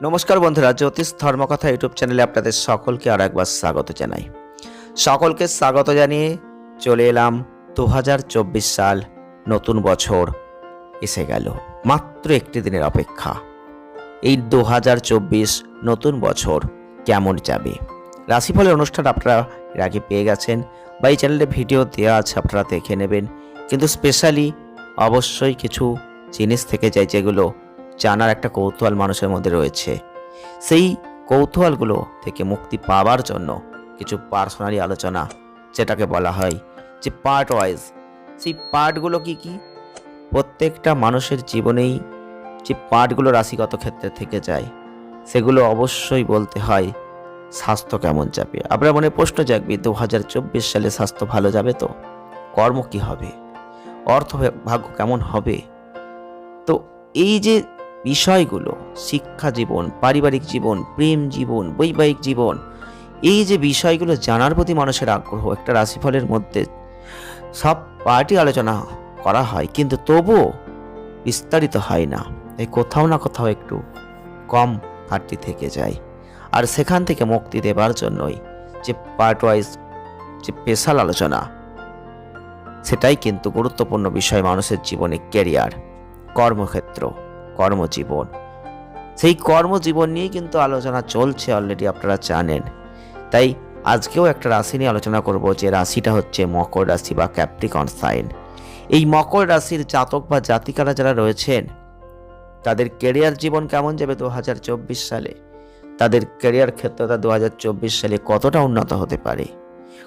নমস্কার বন্ধুরা, জ্যোতিষ ধর্মকথা ইউটিউব চ্যানেলে আপনাদের সকলকে আর একবার স্বাগত জানাই। সকলকে স্বাগত জানিয়ে চলে এলাম দু হাজার চব্বিশ সাল নতুন বছর এসে গেল। মাত্র একটি দিনের অপেক্ষা। এই দু হাজার চব্বিশ নতুন বছর কেমন যাবে? রাশিফলের অনুষ্ঠান আপনারা এর আগে পেয়ে গেছেন বা এই চ্যানেলে ভিডিও দেওয়া আছে আপনারা দেখে নেবেন। কিন্তু স্পেশালি অবশ্যই কিছু জিনিস থেকে যায় যেগুলো জানার একটা কৌতূহল মানুষের মধ্যে রয়েছে। সেই কৌতূহলগুলো থেকে মুক্তি পাওয়ার জন্য কিছু পার্সোনালি আলোচনা, যেটাকে বলা হয় যে পার্ট ওয়াইজ সেই পার্টগুলো কি কি? প্রত্যেকটা মানুষের জীবনেই যে পার্টগুলো রাশিগত ক্ষেত্রে থেকে যায়, সেগুলো অবশ্যই বলতে হয় স্বাস্থ্য কেমন যাবে। আপনার মনে প্রশ্ন জাগবে দু হাজার চব্বিশ সালে স্বাস্থ্য ভালো যাবে তো? কর্ম কি হবে? অর্থ ভাগ্য কেমন হবে? তো এই যে বিষয়গুলো, শিক্ষা জীবন, পারিবারিক জীবন, প্রেম জীবন, বৈবাহিক জীবন, এই যে বিষয়গুলো জানার প্রতি মানুষের আগ্রহ, একটা রাশিফলের মধ্যে সব পার্টি আলোচনা করা হয়, কিন্তু তবুও বিস্তারিত হয় না। এই কোথাও না কোথাও একটু কম ঘাটতি থেকে যায়। আর সেখান থেকে মুক্তি দেবার জন্যই যে পার্ট ওয়াইজ যে স্পেশাল আলোচনা, সেটাই কিন্তু গুরুত্বপূর্ণ বিষয় মানুষের জীবনে ক্যারিয়ার কর্মক্ষেত্র। কর্মজীবন। সেই কর্মজীবন নিয়ে কিন্তু আলোচনা চলছে অলরেডি আপনারা জানেন। তাই আজকেও একটা রাশি নিয়ে আলোচনা করব যে রাশিটা হচ্ছে মকর রাশি বা ক্যাপ্রিকন সাইন এই মকর রাশির জাতক বা জাতিকারা যারা রয়েছেন, তাদের কেরিয়ার জীবন কেমন যাবে দু হাজার চব্বিশ সালে? তাদের কেরিয়ার ক্ষেত্রটা দু হাজার চব্বিশ সালে কতটা উন্নত হতে পারে?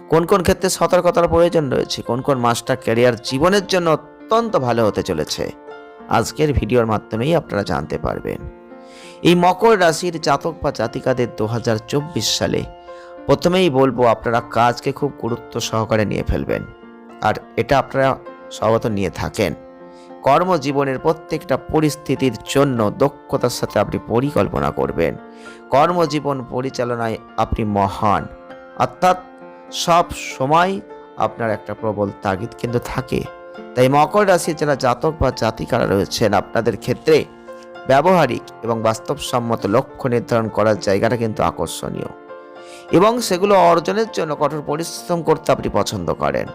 কোন কোন ক্ষেত্রে সতর্কতার প্রয়োজন রয়েছে? কোন কোন মাসটা ক্যারিয়ার জীবনের জন্য অত্যন্ত ভালো হতে চলেছে? আজকের ভিডিওর মাধ্যমেই আপনারা জানতে পারবেন। এই মকর রাশির জাতক বা জাতিকাদের দু হাজার চব্বিশ সালে প্রথমেই বলব, আপনারা কাজকে খুব গুরুত্ব সহকারে নিয়ে ফেলবেন। আর এটা আপনারা স্বগত নিয়ে থাকেন। কর্মজীবনের প্রত্যেকটা পরিস্থিতির জন্য দক্ষতার সাথে আপনি পরিকল্পনা করবেন। কর্মজীবন পরিচালনায় আপনি মহান। অর্থাৎ সব সময় আপনার একটা প্রবল তাগিদ কিন্তু থাকে। তাই মকর রাশির যারা জাতক বা জাতিকারা রয়েছেন, আপনাদের ক্ষেত্রে ব্যবহারিক এবং বাস্তবসম্মত লক্ষ্য নির্ধারণ করার জায়গাটা কিন্তু আকর্ষণীয়। এবং সেগুলো অর্জনের জন্য কঠোর পরিশ্রম করতে আপনি পছন্দ করেন।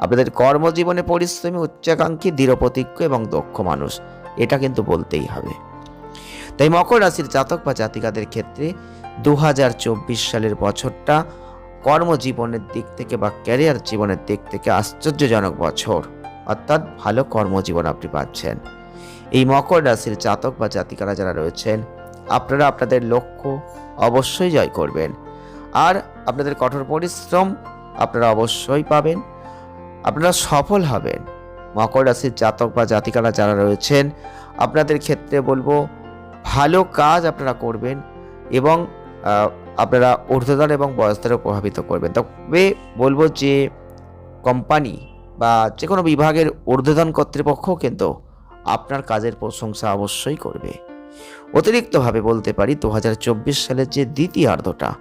আপনাদের কর্মজীবনে পরিশ্রমী, উচ্চাকাঙ্ক্ষী, দৃঢ়প্রতিজ্ঞ এবং দক্ষ মানুষ, এটা কিন্তু বলতেই হবে। তাই মকর রাশির জাতক বা জাতিকাদের ক্ষেত্রে দু হাজার চব্বিশ সালের বছরটা কর্মজীবনের দিক থেকে বা ক্যারিয়ার জীবনের দিক থেকে আশ্চর্যজনক বছর। অর্থাৎ ভালো কর্মজীবন আপনি পাচ্ছেন। এই মকর রাশির জাতক বা জাতিকারা যারা রয়েছেন, আপনারা আপনাদের লক্ষ্য অবশ্যই জয় করবেন। আর আপনাদের কঠোর পরিশ্রম আপনারা অবশ্যই পাবেন। আপনারা সফল হবেন। মকর রাশির জাতক বা জাতিকারা যারা রয়েছেন, আপনাদের ক্ষেত্রে বলব, ভালো কাজ আপনারা করবেন এবং আপনারা ঊর্ধ্বতন এবং বয়সদেরও প্রভাবিত করবেন। তবে বলব যে, কোম্পানি বা যে কোনো বিভাগের ঊর্ধ্বতন কর্তৃপক্ষ কিন্তু আপনার কাজের প্রশংসা অবশ্যই করবে। অতিরিক্তভাবে বলতে পারি দু হাজার চব্বিশ সালের যে দ্বিতীয়ার্ধটা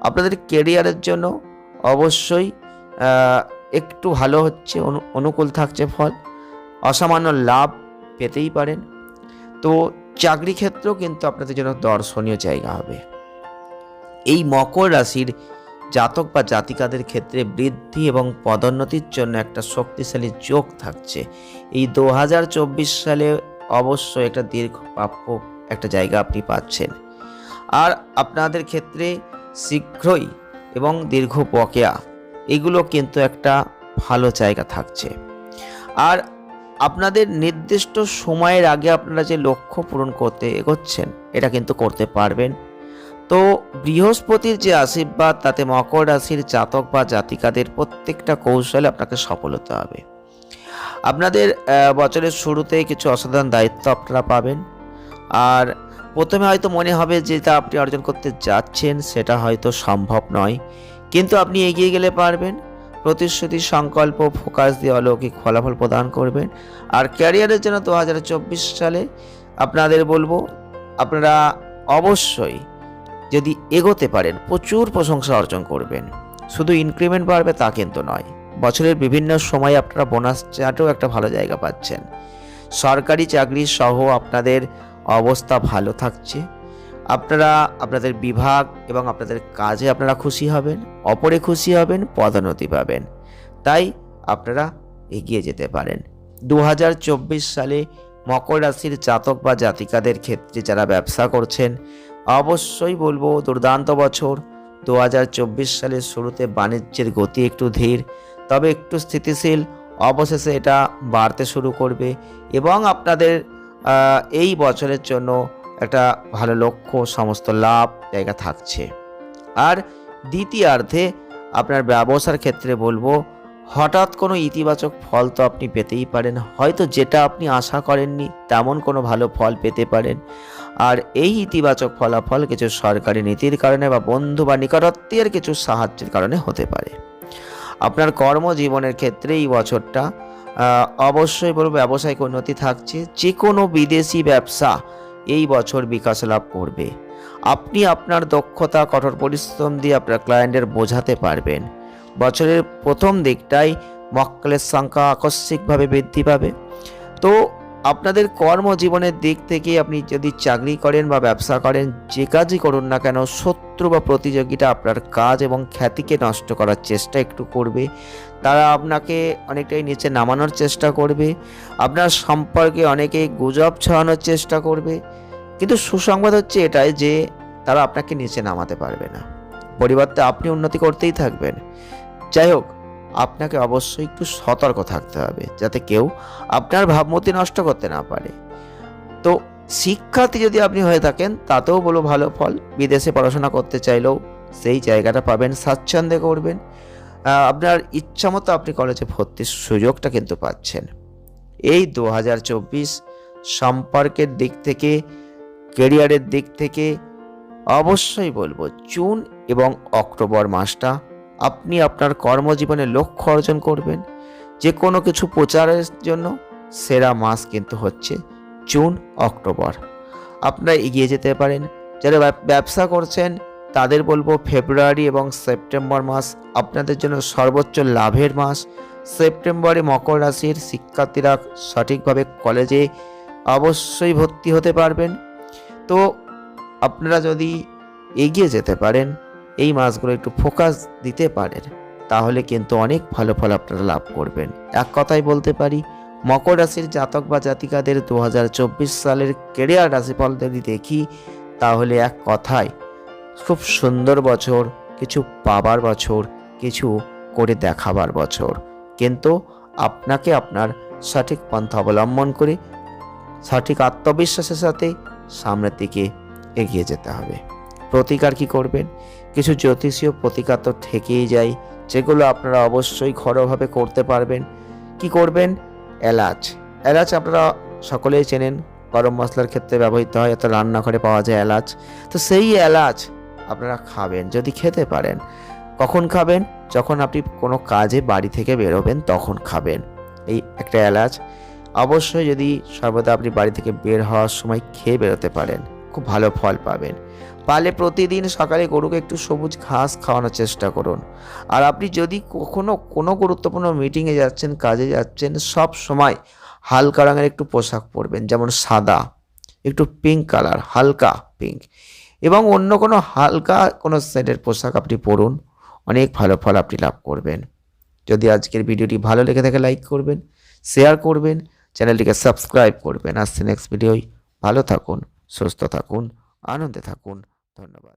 আপনাদের কেরিয়ারের জন্য অবশ্যই একটু ভালো হচ্ছে, অনু- অনুকূল থাকছে ফল, অসামান্য লাভ পেতেই পারেন। তো চাকরি ক্ষেত্রেও কিন্তু আপনাদের জন্য দর্শনীয় জায়গা হবে। এই মকর রাশির জাতক বা জাতিকাদের ক্ষেত্রে বৃদ্ধি এবং পদোন্নতির জন্য একটা শক্তিশালী যোগ থাকছে। এই দু হাজার চব্বিশ সালে অবশ্যই একটা দীর্ঘ প্রাপ্য একটা জায়গা আপনি পাচ্ছেন। আর আপনাদের ক্ষেত্রে শীঘ্রই এবং দীর্ঘ বকেয়া, এগুলো কিন্তু একটা ভালো জায়গা থাকছে। আর আপনাদের নির্দিষ্ট সময়ের আগে আপনারা যে লক্ষ্য পূরণ করতে এগোচ্ছেন, এটা কিন্তু করতে পারবেন। তো বৃহস্পতির যে আশীর্বাদ, তাতে মকর রাশির জাতক বা জাতিকাদের প্রত্যেকটা কৌশলে আপনাকে সফল হতে হবে। আপনাদের বছরের শুরুতে কিছু অসাধারণ দায়িত্ব আপনারা পাবেন। আর প্রথমে হয়তো মনে হবে যেটা আপনি অর্জন করতে যাচ্ছেন, সেটা হয়তো সম্ভব নয়। কিন্তু আপনি এগিয়ে গেলে পারবেন। প্রতিশ্রুতি, সংকল্প, ফোকাস দিয়ে অলৌকিক ফলাফল প্রদান করবেন। আর ক্যারিয়ারের জন্য দু হাজার চব্বিশ সালে আপনাদের বলব, আপনারা অবশ্যই যদি এগোতে পারেন, প্রচুর প্রশংসা অর্জন করবেন। শুধু ইনক্রিমেন্ট বাড়বে তা কিন্তু নয়। বছরের বিভিন্ন সময় আপনারা বোনাস চার্টেও একটা ভালো জায়গা পাচ্ছেন। সরকারি চাকরি সহ আপনাদের অবস্থা ভালো থাকছে। আপনারা আপনাদের বিভাগ এবং আপনাদের কাজে আপনারা খুশি হবেন, অপরে খুশি হবেন, পদোন্নতি পাবেন। তাই আপনারা এগিয়ে যেতে পারেন। দু হাজার চব্বিশ সালে মকর রাশির জাতক বা জাতিকাদের ক্ষেত্রে যারা ব্যবসা করছেন অবশ্যই বলব, দুর্দান্ত বছর। দু হাজার চব্বিশ সালের শুরুতে বাণিজ্যের গতি একটু ধীর, তবে একটু স্থিতিশীল। অবশেষে এটা বাড়তে শুরু করবে এবং আপনাদের এই বছরের জন্য একটা ভালো লক্ষ্য, সমস্ত লাভ জায়গা থাকছে। আর দ্বিতীয়ার্ধে আপনার ব্যবসার ক্ষেত্রে বলব, হঠাৎ কোনো ইতিবাচক ফল তো আপনি পেতেই পারেন। হয়তো যেটা আপনি আশা করেননি, তেমন কোনো ভালো ফল পেতে পারেন। আর এই ইতিবাচক ফলাফল কিছু সরকারি নীতির কারণে বা বন্ধু বা নিকটত্বের কিছু সাহায্যের কারণে হতে পারে। আপনার কর্মজীবনের ক্ষেত্রে এই বছরটা অবশ্যই বলব ব্যবসায়িক উন্নতি থাকছে যে কোনো বিদেশি ব্যবসা এই বছর বিকাশ লাভ করবে। আপনি আপনার দক্ষতা, কঠোর পরিশ্রম দিয়ে আপনার ক্লায়েন্টের বোঝাতে পারবেন। বছরের প্রথম দিকটাই মক্কেলের সংখ্যা আকস্মিকভাবে বৃদ্ধি পাবে। তো আপনাদের কর্মজীবনের দিক থেকে আপনি যদি চাকরি করেন বা ব্যবসা করেন, যে কাজই করুন না কেন, শত্রু বা প্রতিযোগিতা আপনার কাজ এবং খ্যাতিকে নষ্ট করার চেষ্টা একটু করবে। তারা আপনাকে অনেকটাই নিচে নামানোর চেষ্টা করবে। আপনার সম্পর্কে অনেকেই গুজব ছড়ানোর চেষ্টা করবে। কিন্তু সুসংবাদ হচ্ছে এটাই যে, তারা আপনাকে নিচে নামাতে পারবে না। পরিবর্তে আপনি উন্নতি করতেই থাকবেন। যাই হোক আপনাকে অবশ্যই একটু সতর্ক থাকতে হবে, যাতে কেউ আপনার ভাবমূর্তি নষ্ট করতে না পারে। তো শিক্ষার্থী যদি আপনি হয়ে থাকেন, তাতেও বলো ভালো ফল। বিদেশে পড়াশোনা করতে চাইলেও সেই জায়গাটা পাবেন, স্বাচ্ছন্দ্যে করবেন। আপনার ইচ্ছা মতো আপনি কলেজে ভর্তির সুযোগটা কিন্তু পাচ্ছেন। এই দু হাজার চব্বিশ সম্পর্কের দিক থেকে কেরিয়ারের দিক থেকে অবশ্যই বলব, জুন এবং অক্টোবর মাসটা আপনি আপনার কর্মজীবনে লক্ষ্য অর্জন করবেন। যে কোনো কিছু প্রচারের জন্য সেরা মাস কিন্তু হচ্ছে জুন, অক্টোবর। আপনারা এগিয়ে যেতে পারেন। যারা ব্যবসা করছেন, তাদের বলব ফেব্রুয়ারি এবং সেপ্টেম্বর মাস আপনাদের জন্য সর্বোচ্চ লাভের মাস। সেপ্টেম্বরে মকর রাশির শিক্ষার্থীরা সঠিকভাবে কলেজে অবশ্যই ভর্তি হতে পারবেন। তো আপনারা যদি এগিয়ে যেতে পারেন এই মাসগুলো একটু ফোকাস দিতে পারেন, তাহলে কিন্তু অনেক ভালো ফল আপনারা লাভ করবেন। এক কথায় বলতে পারি, মকর রাশির জাতক বা জাতিকাদের দু হাজার চব্বিশ সালের কেরিয়ার রাশিফল যদি দেখি, তাহলে এক কথায় খুব সুন্দর বছর, কিছু পাবার বছর, কিছু করে দেখাবার বছর। কিন্তু আপনাকে আপনার সঠিক পন্থা অবলম্বন করে, সঠিক আত্মবিশ্বাসের সাথে সামনের দিকে এগিয়ে যেতে হবে। প্রতিকার কি করবেন? কিছু জ্যোতিষীয় প্রতিকার তো থেকেই যায়, যেগুলো আপনারা অবশ্যই ঘরোয়াভাবে করতে পারবেন। কি করবেন? এলাচ। এলাচ আপনারা সকলেই চেনেন, গরম মশলার ক্ষেত্রে ব্যবহৃত হয় অর্থাৎ রান্নাঘরে পাওয়া যায় এলাচ। তো সেই এলাচ আপনারা খাবেন, যদি খেতে পারেন। কখন খাবেন? যখন আপনি কোনো কাজে বাড়ি থেকে বেরোবেন, তখন খাবেন। এই একটা এলাচ। অবশ্যই যদি সর্বদা আপনি বাড়ি থেকে বের হওয়ার সময় খেয়ে বেরোতে পারেন। খুব ভালো ফল পাবেন। পারলে প্রতিদিন সকালে গরুকে একটু সবুজ ঘাস খাওয়ানোর চেষ্টা করুন। আর আপনি যদি কখনো কোনো গুরুত্বপূর্ণ মিটিংয়ে যাচ্ছেন, কাজে যাচ্ছেন, সব সময় হালকা রঙের একটু পোশাক পরবেন, যেমন সাদা, একটু পিঙ্ক কালার হালকা পিঙ্ক এবং অন্য কোনো হালকা কোনো সেটের পোশাক আপনি পরুন, অনেক ভালো ফল আপনি লাভ করবেন। যদি আজকের ভিডিওটি ভালো লেগে থাকে লাইক করবেন শেয়ার করবেন চ্যানেলটিকে সাবস্ক্রাইব করবেন। আসছে নেক্সট ভিডিওই ভালো থাকুন। সুস্থ থাকুন আনন্দে থাকুন। ধন্যবাদ।